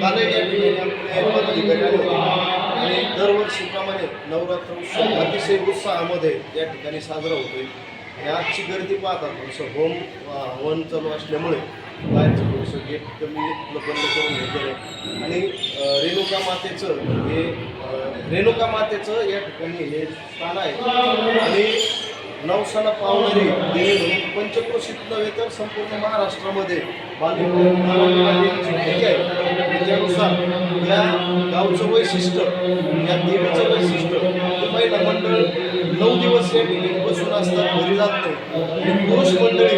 कालही या ठिकाणी आणि दरवर्षीप्रमाणे नवरात्र उत्सव अतिशय उत्साहामध्ये या ठिकाणी साजरा होतोय आणि आजची गर्दी पाहता थोडंसं होम हवन चालू असल्यामुळे बाहेरचं थोडंसं गेट कमी बंद करून घेतलेलं आणि रेणुका मातेचं हे रेणुका मातेचं या ठिकाणी हे स्थान आहे. आणि नवसाला पावणारी देवी पंचक्रोशीत नव्हे तर संपूर्ण महाराष्ट्रामध्ये बालविवाह आहे त्यानुसार या गावचं वैशिष्ट्य या देवीचं वैशिष्ट्य ही महिला मंडळ नऊ दिवस या ठिकाणी बसून असतात घरी जात नाही. पुरुष मंडळी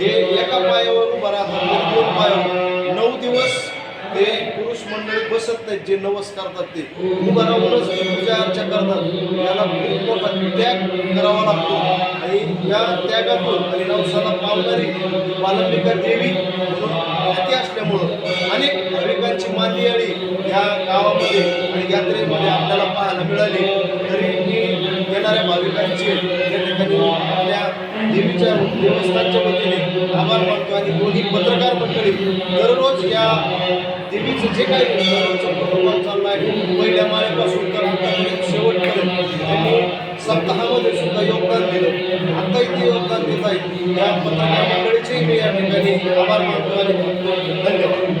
हे बसत नाहीत जे नवस करतात ते. उभा राहूनच पूजा अर्चा करतात. याला खूप मोठा त्याग करावा लागतो. आणि या त्यागातून आणि नवसाला पावणारी बालंबिका देवी म्हणून असल्यामुळं अनेक भाविकांची मांदियाळी या गावामध्ये आणि यात्रेमध्ये आपल्याला पाहायला मिळाली. तरी मी येणाऱ्या भाविकांचे या ठिकाणी देवीच्या देवस्थानच्या वतीने आभार मानतो आणि दोन्ही पत्रकार मंडळी दररोज या देवीचं जे काही प्रोटोकॉल चालला आहे पहिल्या माळेपासून तर शेवटपर्यंत त्यांनी सप्ताहामध्ये सुद्धा योगदान दिलं. आत्ताही ते योगदान देत आहेत. या पत्रकार मंडळीचेही मी या ठिकाणी आभार मानतो आणि धन्यवाद.